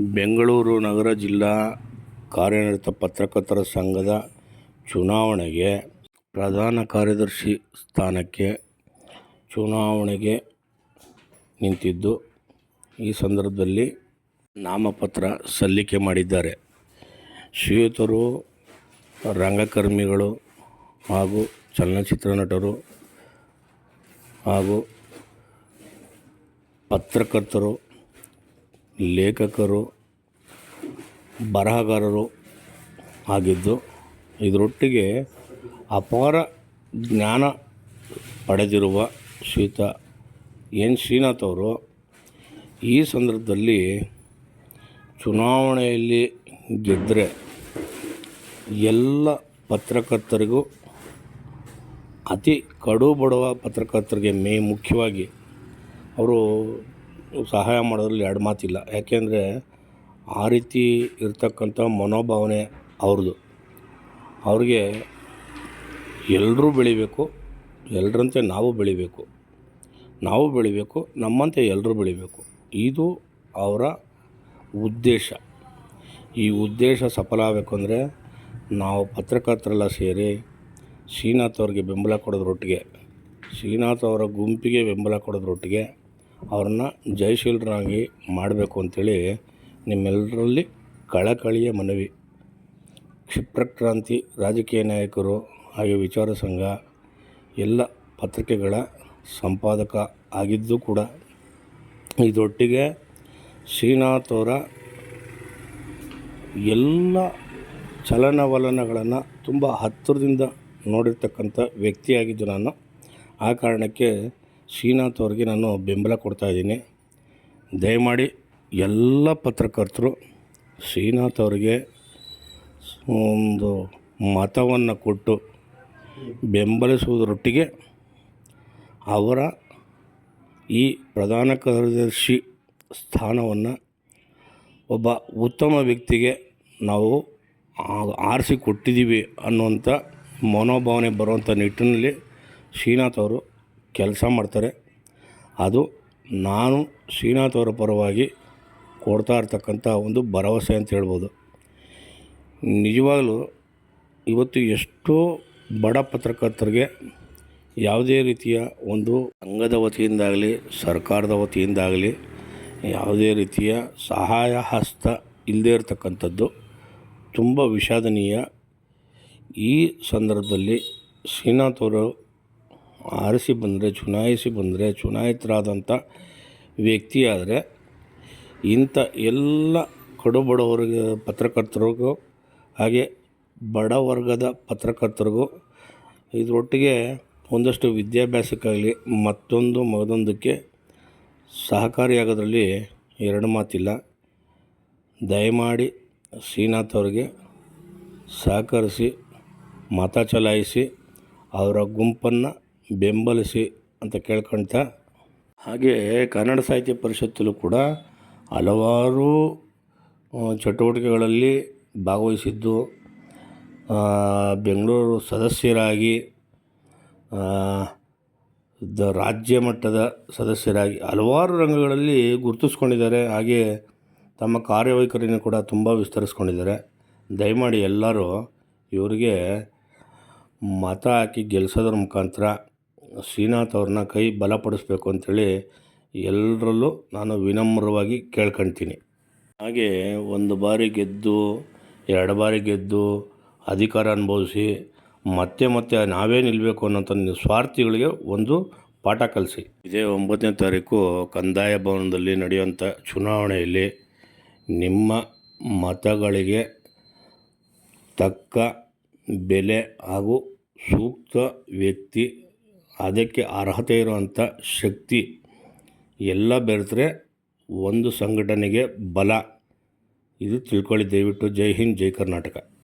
ಬೆಂಗಳೂರು ನಗರ ಜಿಲ್ಲಾ ಕಾರ್ಯನಿರತ ಪತ್ರಕರ್ತರ ಸಂಘದ ಚುನಾವಣೆಗೆ ಪ್ರಧಾನ ಕಾರ್ಯದರ್ಶಿ ಸ್ಥಾನಕ್ಕೆ ಚುನಾವಣೆಗೆ ನಿಂತಿದ್ದು. ಈ ಸಂದರ್ಭದಲ್ಲಿ ನಾಮಪತ್ರ ಸಲ್ಲಿಕೆ ಮಾಡಿದ್ದಾರೆ. ಶ್ರೀಯುತರು, ರಂಗಕರ್ಮಿಗಳು ಹಾಗೂ ಚಲನಚಿತ್ರ ನಟರು ಹಾಗೂ ಪತ್ರಕರ್ತರು, ಲೇಖಕರು ಬರಹಗಾರರು ಆಗಿದ್ದು, ಇದರೊಟ್ಟಿಗೆ ಅಪಾರ ಜ್ಞಾನ ಪಡೆದಿರುವ ಶ್ರೀಯುತ ಎನ್ ಶ್ರೀನಾಥ್ ಅವರು ಈ ಸಂದರ್ಭದಲ್ಲಿ ಚುನಾವಣೆಯಲ್ಲಿ ಗೆದ್ದರೆ ಎಲ್ಲ ಪತ್ರಕರ್ತರಿಗೂ ಅತಿ ಕಡು ಬಡವ ಪತ್ರಕರ್ತರಿಗೆ ಮೇ ಮುಖ್ಯವಾಗಿ ಅವರು ಸಹಾಯ ಮಾಡೋದ್ರಲ್ಲಿ ಎರಡು ಮಾತಿಲ್ಲ. ಯಾಕೆಂದರೆ ಆ ರೀತಿ ಇರತಕ್ಕಂಥ ಮನೋಭಾವನೆ ಅವ್ರದ್ದು. ಅವ್ರಿಗೆ ಎಲ್ಲರೂ ಬೆಳಿಬೇಕು ಎಲ್ಲರಂತೆ ನಾವು ಬೆಳಿಬೇಕು. ನಾವು ಬೆಳಿಬೇಕು, ನಮ್ಮಂತೆ ಎಲ್ಲರೂ ಬೆಳಿಬೇಕು. ಇದು ಅವರ ಉದ್ದೇಶ. ಈ ಉದ್ದೇಶ ಸಫಲ ಆಗಬೇಕು ಅಂದರೆ ನಾವು ಪತ್ರಕರ್ತರೆಲ್ಲ ಸೇರಿ ಶ್ರೀನಾಥ್ ಅವ್ರಿಗೆ ಬೆಂಬಲ ಕೊಡೋದ್ರೊಟ್ಟಿಗೆ, ಶ್ರೀನಾಥ್ ಅವರ ಗುಂಪಿಗೆ ಬೆಂಬಲ ಕೊಡೋದ್ರೊಟ್ಟಿಗೆ ಅವ್ರನ್ನ ಜಯಶೀಲರಾಗಿ ಮಾಡಬೇಕು ಅಂಥೇಳಿ ನಿಮ್ಮೆಲ್ಲರಲ್ಲಿ ಕಳಕಳಿಯ ಮನವಿ. ಕ್ಷಿಪ್ರಕ್ರಾಂತಿ ರಾಜಕೀಯ ನಾಯಕರು ಹಾಗೆ ವಿಚಾರ ಸಂಘ, ಎಲ್ಲ ಪತ್ರಿಕೆಗಳ ಸಂಪಾದಕ ಆಗಿದ್ದು ಕೂಡ ಇದೊಟ್ಟಿಗೆ ಶ್ರೀನಾಥ್ ಅವರ ಎಲ್ಲ ಚಲನವಲನಗಳನ್ನು ತುಂಬ ಹತ್ತಿರದಿಂದ ನೋಡಿರ್ತಕ್ಕಂಥ ವ್ಯಕ್ತಿಯಾಗಿದ್ದು ನಾನು. ಆ ಕಾರಣಕ್ಕೆ ಶ್ರೀನಾಥ್ ಅವ್ರಿಗೆ ನಾನು ಬೆಂಬಲ ಕೊಡ್ತಾಯಿದ್ದೀನಿ ದಯಮಾಡಿ ಎಲ್ಲ ಪತ್ರಕರ್ತರು ಶ್ರೀನಾಥ್ ಅವರಿಗೆ ಒಂದು ಮತವನ್ನು ಕೊಟ್ಟು ಬೆಂಬಲಿಸುವುದರೊಟ್ಟಿಗೆ ಅವರ ಈ ಪ್ರಧಾನ ಕಾರ್ಯದರ್ಶಿ ಸ್ಥಾನವನ್ನು ಒಬ್ಬ ಉತ್ತಮ ವ್ಯಕ್ತಿಗೆ ನಾವು ಆರಿಸಿ ಕೊಟ್ಟಿದ್ದೀವಿ ಅನ್ನುವಂಥ ಮನೋಭಾವನೆ ಬರುವಂಥ ನಿಟ್ಟಿನಲ್ಲಿ ಶ್ರೀನಾಥ್ ಅವರು ಕೆಲಸ ಮಾಡ್ತಾರೆ. ಅದು ನಾನು ಶ್ರೀನಾಥ್ ಅವರ ಪರವಾಗಿ ಕೊಡ್ತಾ ಇರ್ತಕ್ಕಂಥ ಒಂದು ಭರವಸೆ ಅಂತ ಹೇಳ್ಬೋದು. ನಿಜವಾಗಲೂ ಇವತ್ತು ಎಷ್ಟೋ ಬಡ ಪತ್ರಕರ್ತರಿಗೆ ಯಾವುದೇ ರೀತಿಯ ಒಂದು ಸಂಘದ ವತಿಯಿಂದಾಗಲಿ, ಸರ್ಕಾರದ ವತಿಯಿಂದಾಗಲಿ ಯಾವುದೇ ರೀತಿಯ ಸಹಾಯ ಹಸ್ತ ಇಲ್ಲದೇ ಇರತಕ್ಕಂಥದ್ದು ತುಂಬ ವಿಷಾದನೀಯ. ಈ ಸಂದರ್ಭದಲ್ಲಿ ಶ್ರೀನಾಥ್ ಅವರು ಆರಿಸಿ ಬಂದರೆ, ಚುನಾಯಿಸಿ ಬಂದರೆ, ಚುನಾಯಿತರಾದಂಥ ವ್ಯಕ್ತಿಯಾದರೆ ಇಂಥ ಎಲ್ಲ ಕಡು ಬಡವರಿಗೆ ಪತ್ರಕರ್ತರಿಗೂ ಹಾಗೆ ಬಡ ವರ್ಗದ ಪತ್ರಕರ್ತರಿಗೂ ಇದರೊಟ್ಟಿಗೆ ಒಂದಷ್ಟು ವಿದ್ಯಾಭ್ಯಾಸಕ್ಕಾಗಲಿ ಮತ್ತೊಂದು ಮಗದೊಂದಕ್ಕೆ ಸಹಕಾರಿಯಾಗೋದ್ರಲ್ಲಿ ಎರಡು ಮಾತಿಲ್ಲ. ದಯಮಾಡಿ ಶ್ರೀನಾಥ್ ಅವರಿಗೆ ಸಹಕರಿಸಿ, ಮತ ಚಲಾಯಿಸಿ, ಅವರ ಗುಂಪನ್ನು ಬೆಂಬಲಿಸಿ ಅಂತ ಕೇಳ್ಕೊಳ್ತಾ ಹಾಗೆ ಕನ್ನಡ ಸಾಹಿತ್ಯ ಪರಿಷತ್ತಲ್ಲೂ ಕೂಡ ಹಲವಾರು ಚಟುವಟಿಕೆಗಳಲ್ಲಿ ಭಾಗವಹಿಸಿದ್ದು ಬೆಂಗಳೂರು ಸದಸ್ಯರಾಗಿ ದ ರಾಜ್ಯ ಮಟ್ಟದ ಸದಸ್ಯರಾಗಿ ಹಲವಾರು ರಂಗಗಳಲ್ಲಿ ಗುರುತಿಸ್ಕೊಂಡಿದ್ದಾರೆ. ಹಾಗೆ ತಮ್ಮ ಕಾರ್ಯವೈಖರಿಯನ್ನು ಕೂಡ ತುಂಬ ವಿಸ್ತರಿಸ್ಕೊಂಡಿದ್ದಾರೆ. ದಯಮಾಡಿ ಎಲ್ಲರೂ ಇವರಿಗೆ ಮತ ಹಾಕಿ ಗೆಲ್ಸೋದ್ರ ಮುಖಾಂತರ ಶ್ರೀನಾಥ್ ಅವ್ರನ್ನ ಕೈ ಬಲಪಡಿಸ್ಬೇಕು ಅಂಥೇಳಿ ಎಲ್ಲರಲ್ಲೂ ನಾನು ವಿನಮ್ರವಾಗಿ ಕೇಳ್ಕೊಳ್ತೀನಿ ಹಾಗೆ ಒಂದು ಬಾರಿ ಗೆದ್ದು, ಎರಡು ಬಾರಿ ಗೆದ್ದು, ಅಧಿಕಾರ ಅನುಭವಿಸಿ, ಮತ್ತೆ ಮತ್ತೆ ನಾವೇ ನಿಲ್ಲಬೇಕು ಅನ್ನೋಂಥ ಸ್ವಾರ್ಥಿಗಳಿಗೆ ಒಂದು ಪಾಠ ಕಲಿಸಿ. ಇದೇ ಒಂಬತ್ತನೇ ತಾರೀಕು ಕಂದಾಯ ಭವನದಲ್ಲಿ ನಡೆಯುವಂಥ ಚುನಾವಣೆಯಲ್ಲಿ ನಿಮ್ಮ ಮತಗಳಿಗೆ ತಕ್ಕ ಬೆಲೆ ಹಾಗೂ ಸೂಕ್ತ ವ್ಯಕ್ತಿ, ಅದಕ್ಕೆ ಅರ್ಹತೆ ಇರುವಂಥ ಶಕ್ತಿ ಎಲ್ಲ ಬೆರೆತರೆ ಒಂದು ಸಂಘಟನೆಗೆ ಬಲ. ಇದು ತಿಳ್ಕೊಳ್ಳಿ ದಯವಿಟ್ಟು. ಜೈ ಹಿಂದ್ ಜೈ ಕರ್ನಾಟಕ.